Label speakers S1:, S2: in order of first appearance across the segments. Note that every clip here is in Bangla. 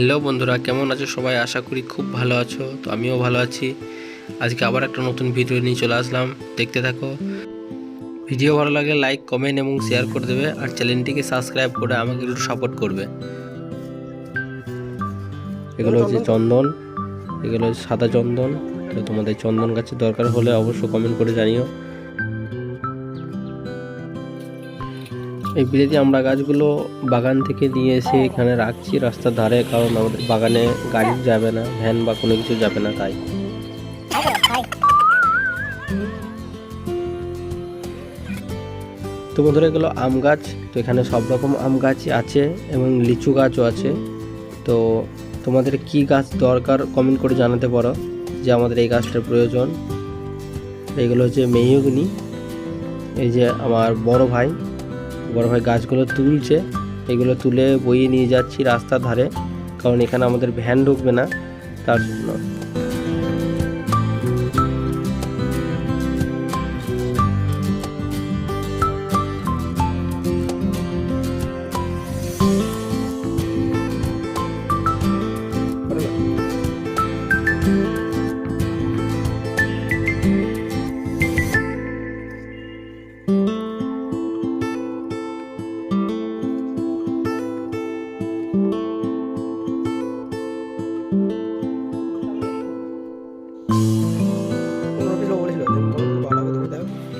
S1: হ্যালো বন্ধুরা কেমন আছো সবাই? আশা করি খুব ভালো আছো তো আমিও ভালো আছি। আজকে আবার একটা নতুন ভিডিও নিয়ে চলে আসলাম দেখতে থাকো। ভিডিও ভালো লাগলে লাইক কমেন্ট এবং শেয়ার করে দেবে আর চ্যানেলটিকে সাবস্ক্রাইব করে আমাকে একটু সাপোর্ট করবে। এগুলো হচ্ছে চন্দন। এগুলো হচ্ছে সাদা চন্দন তো তোমাদের চন্দন গাছের দরকার হলে অবশ্যই কমেন্ট করে জানিও। এই বিলেতি আমরা গাছগুলো বাগান থেকে নিয়ে এসে এখানে রাখছি। রাস্তার ধারে কারণ আমাদের বাগানে গাড়ি যাবে না, ভ্যান বা কোনো কিছু যাবে না, তাই। তো বন্ধুরা, এগুলো আম গাছ। তো এখানে সব রকম আম গাছই আছে এবং লিচু গাছও আছে। তো তোমাদের কি গাছ দরকার কমেন্ট করে জানাতে পারো যে আমাদের এই গাছটার প্রয়োজন। এইগুলো হচ্ছে মেহগুনি এই যে আমার বড় ভাই বড় ভাই গাছগুলো তুলছে, এগুলো তুলে বইয়ে নিয়ে যাচ্ছি রাস্তার ধারে। কারণ এখানে আমাদের ভ্যান ঢুকবে না, তার জন্য।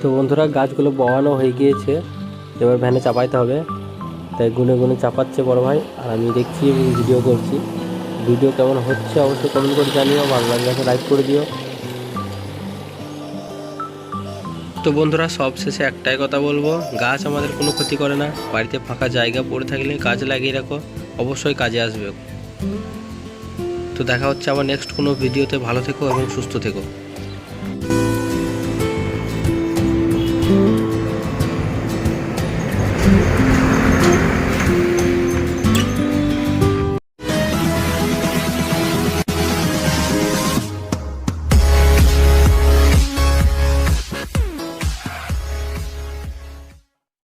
S1: তো বন্ধুরা গাছগুলো বওয়ানো হয়ে গিয়েছে। এবার ভ্যানে চাপাইতে হবে। তাই গুনে গুনে চাপাচ্ছে বড় ভাই। আর আমি দেখছি ভিডিও করছি। ভিডিও কেমন হচ্ছে অবশ্যই কমেন্ট করে জানিও। ভালো লাগলে লাইক করে দিও। তো বন্ধুরা সব শেষে একটাই কথা বলব। গাছ আমাদের কোনো ক্ষতি করে না। বাড়িতে ফাঁকা জায়গা পড়ে থাকলে গাছ লাগিয়ে রাখো। অবশ্যই কাজে আসবে। তো দেখা হচ্ছে আবার নেক্সট কোনো ভিডিওতে ভালো থেকো এবং সুস্থ থেকো।